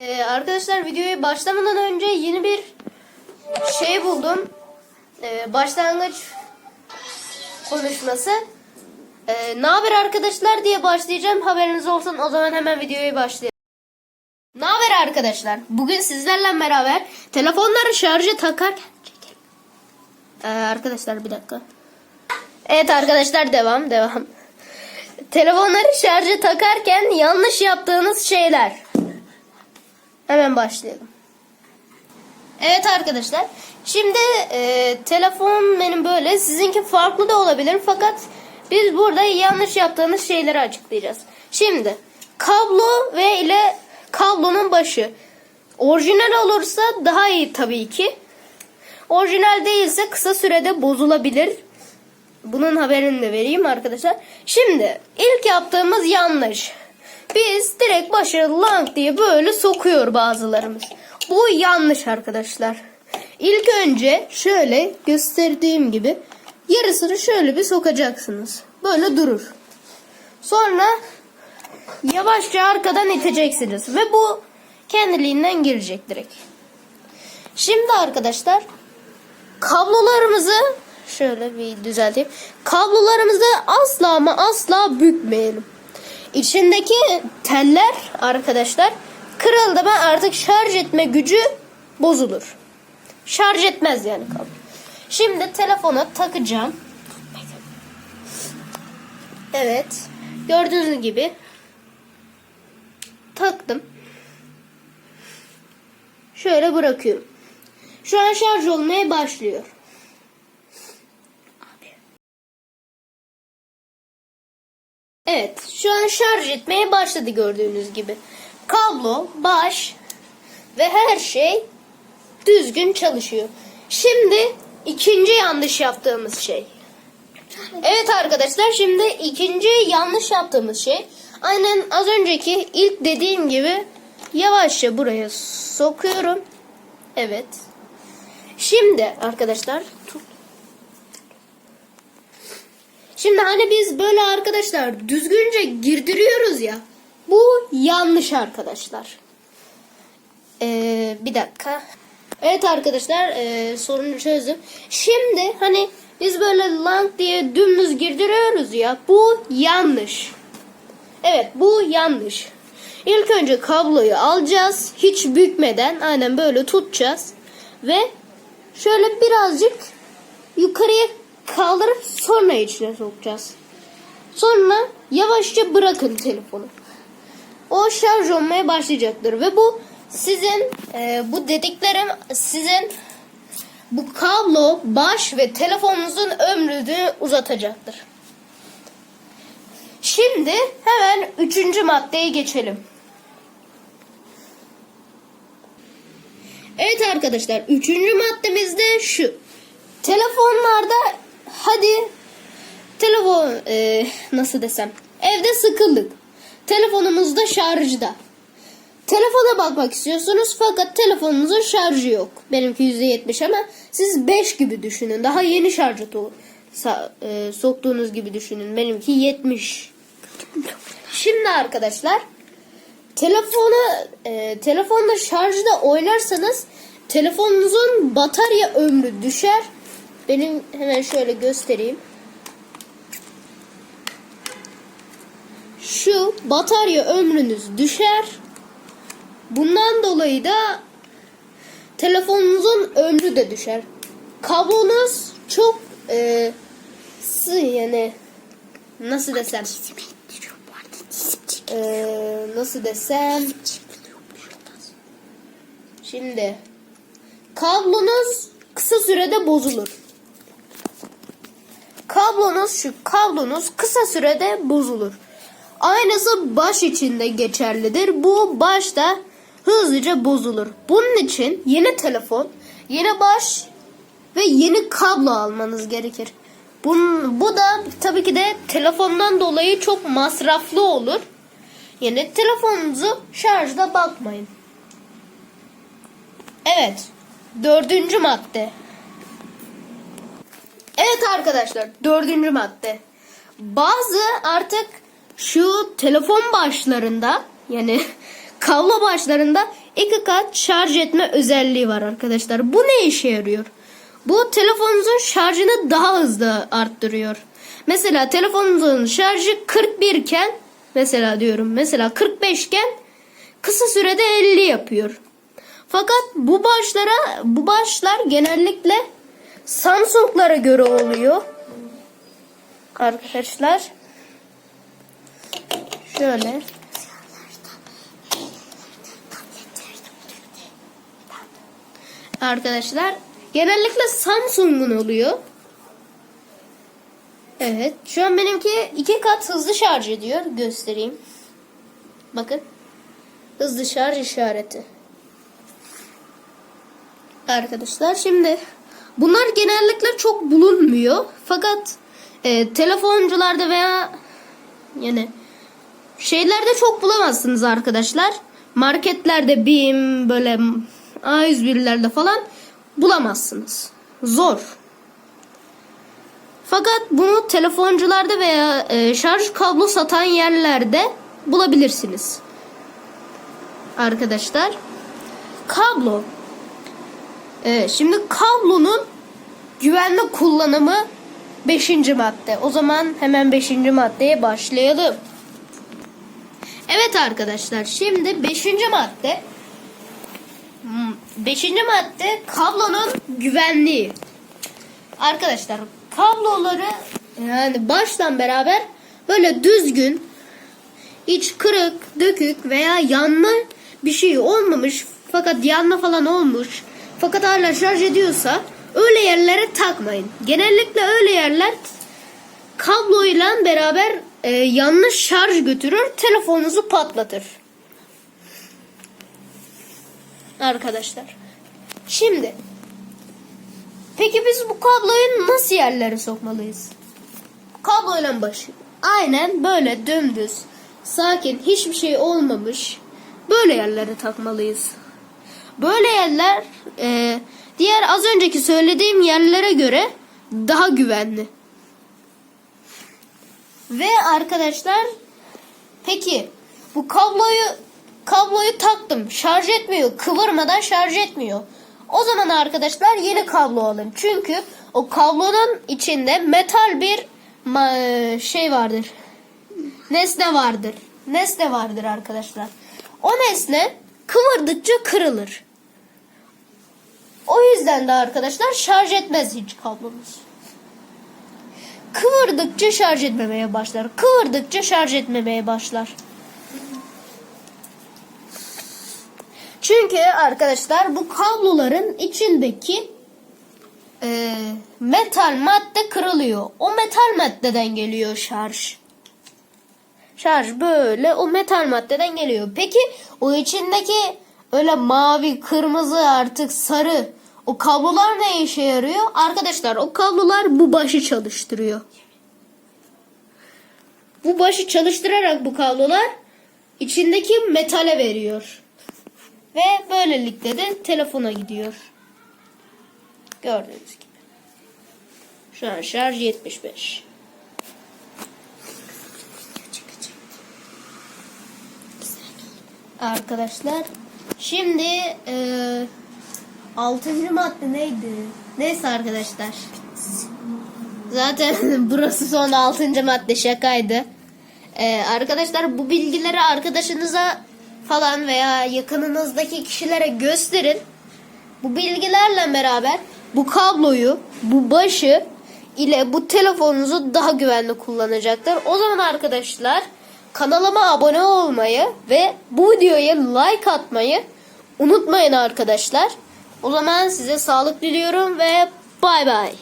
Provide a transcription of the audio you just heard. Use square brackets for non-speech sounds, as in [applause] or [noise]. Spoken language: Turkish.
Ee, arkadaşlar videoya başlamadan önce yeni bir şey buldum. Ee, başlangıç konuşması. Ee, ne haber arkadaşlar diye başlayacağım. Haberiniz olsun. O zaman hemen videoya başlayalım. Ne haber arkadaşlar? Bugün sizlerle beraber telefonları şarja takarken. Ee, arkadaşlar bir dakika. Evet arkadaşlar devam devam. Telefonları şarja takarken yanlış yaptığınız şeyler. Hemen başlayalım. Evet arkadaşlar. Şimdi e, telefon benim böyle. Sizinki farklı da olabilir. Fakat biz burada yanlış yaptığınız şeyleri açıklayacağız. Şimdi kablo ve ile kablonun başı. Orijinal olursa daha iyi tabii ki. Orijinal değilse kısa sürede bozulabilir. Bunun haberini de vereyim arkadaşlar. Şimdi ilk yaptığımız yanlış. Biz direkt başı lang diye böyle sokuyor bazılarımız. Bu yanlış arkadaşlar. İlk önce şöyle gösterdiğim gibi yarısını şöyle bir sokacaksınız. Böyle durur. Sonra yavaşça arkadan iteceksiniz ve bu kendiliğinden girecek direkt. Şimdi arkadaşlar kablolarımızı şöyle bir düzelteyim. Kablolarımızı asla ama asla bükmeyelim. İçindeki teller arkadaşlar kırıldı mı artık şarj etme gücü bozulur. Şarj etmez yani kablo. Şimdi telefona takacağım. Evet. Gördüğünüz gibi taktım. Şöyle bırakıyorum. Şu an şarj olmaya başlıyor. Evet, şu an şarj etmeye başladı gördüğünüz gibi. Kablo, baş ve her şey düzgün çalışıyor. Şimdi ikinci yanlış yaptığımız şey. Evet arkadaşlar şimdi ikinci yanlış yaptığımız şey aynen az önceki ilk dediğim gibi yavaşça buraya sokuyorum. Evet. Şimdi arkadaşlar tut. Şimdi hani biz böyle arkadaşlar düzgünce girdiriyoruz ya. Bu yanlış arkadaşlar. Ee, bir dakika. Evet arkadaşlar e, sorunu çözdüm. Şimdi hani biz böyle lang diye dümdüz girdiriyoruz ya. Bu yanlış. Evet bu yanlış. İlk önce kabloyu alacağız. Hiç bükmeden aynen böyle tutacağız. Ve şöyle birazcık yukarıya kaldırıp sonra içine sokacağız. Sonra yavaşça bırakın telefonu. O şarj olmaya başlayacaktır ve bu sizin e, bu dediklerim sizin bu kablo, baş ve telefonunuzun ömrünü uzatacaktır. Şimdi hemen üçüncü maddeye geçelim. Evet arkadaşlar üçüncü maddemiz de şu. Telefonlarda hadi telefon e, nasıl desem evde sıkıldık. Telefonumuz da şarjda. Telefona bakmak istiyorsunuz fakat telefonunuzun şarjı yok. Benimki %70 ama siz 5 gibi düşünün. Daha yeni şarja e, soktuğunuz gibi düşünün. Benimki 70. Şimdi arkadaşlar telefonu e, telefonda şarjda oynarsanız telefonunuzun batarya ömrü düşer. Benim hemen şöyle göstereyim. Şu batarya ömrünüz düşer. Bundan dolayı da telefonunuzun ömrü de düşer. Kablonuz çok e, sı yani nasıl desem e, nasıl desem şimdi kablonuz kısa sürede bozulur. Kablonuz şu kablonuz kısa sürede bozulur. Aynısı baş için de geçerlidir. Bu baş da hızlıca bozulur. Bunun için yeni telefon, yeni baş ve yeni kablo almanız gerekir. Bunun, bu da tabii ki de telefondan dolayı çok masraflı olur. Yani telefonunuzu şarjda bakmayın. Evet. Dördüncü madde. Evet arkadaşlar dördüncü madde. Bazı artık şu telefon başlarında yani [laughs] kablo başlarında iki kat şarj etme özelliği var arkadaşlar. Bu ne işe yarıyor? Bu telefonunuzun şarjını daha hızlı arttırıyor. Mesela telefonunuzun şarjı 41 iken mesela diyorum mesela 45 iken kısa sürede 50 yapıyor. Fakat bu başlara bu başlar genellikle Samsung'lara göre oluyor. Arkadaşlar şöyle Arkadaşlar genellikle Samsung'un oluyor. Evet. Şu an benimki iki kat hızlı şarj ediyor. Göstereyim. Bakın. Hızlı şarj işareti. Arkadaşlar şimdi bunlar genellikle çok bulunmuyor. Fakat e, telefoncularda veya yani şeylerde çok bulamazsınız arkadaşlar. Marketlerde BİM böyle A101'lerde falan bulamazsınız. Zor. Fakat bunu telefoncularda veya e, şarj kablo satan yerlerde bulabilirsiniz. Arkadaşlar. Kablo. Evet, şimdi kablonun güvenli kullanımı 5. madde. O zaman hemen 5. maddeye başlayalım. Evet arkadaşlar şimdi 5. madde 5. madde kablonun güvenliği. Arkadaşlar kabloları yani baştan beraber böyle düzgün iç kırık, dökük veya yanma bir şey olmamış fakat yanma falan olmuş fakat hala şarj ediyorsa öyle yerlere takmayın. Genellikle öyle yerler kabloyla beraber e, yanlış şarj götürür, telefonunuzu patlatır. Arkadaşlar. Şimdi Peki biz bu kabloyu nasıl yerlere sokmalıyız? Kabloyla başı. Aynen böyle dümdüz, sakin, hiçbir şey olmamış böyle yerlere takmalıyız. Böyle yerler e, diğer az önceki söylediğim yerlere göre daha güvenli. Ve arkadaşlar peki bu kabloyu kabloyu taktım. Şarj etmiyor. Kıvırmadan şarj etmiyor. O zaman arkadaşlar yeni kablo alın. Çünkü o kablonun içinde metal bir şey vardır. Nesne vardır. Nesne vardır arkadaşlar. O nesne kıvırdıkça kırılır. O yüzden de arkadaşlar şarj etmez hiç kablomuz. Kıvırdıkça şarj etmemeye başlar. Kıvırdıkça şarj etmemeye başlar. Çünkü arkadaşlar bu kabloların içindeki e, metal madde kırılıyor. O metal maddeden geliyor şarj. Şarj böyle o metal maddeden geliyor. Peki o içindeki öyle mavi, kırmızı artık sarı o kablolar ne işe yarıyor? Arkadaşlar o kablolar bu başı çalıştırıyor. Bu başı çalıştırarak bu kablolar içindeki metale veriyor. Ve böylelikle de telefona gidiyor. Gördüğünüz gibi. Şu an şarj 75. Arkadaşlar şimdi e, 6. madde neydi? Neyse arkadaşlar. Zaten [laughs] burası son 6. madde şakaydı. Ee, arkadaşlar bu bilgileri arkadaşınıza falan veya yakınınızdaki kişilere gösterin. Bu bilgilerle beraber bu kabloyu, bu başı ile bu telefonunuzu daha güvenli kullanacaktır. O zaman arkadaşlar kanalıma abone olmayı ve bu videoya like atmayı unutmayın arkadaşlar. O zaman size sağlık diliyorum ve bay bay.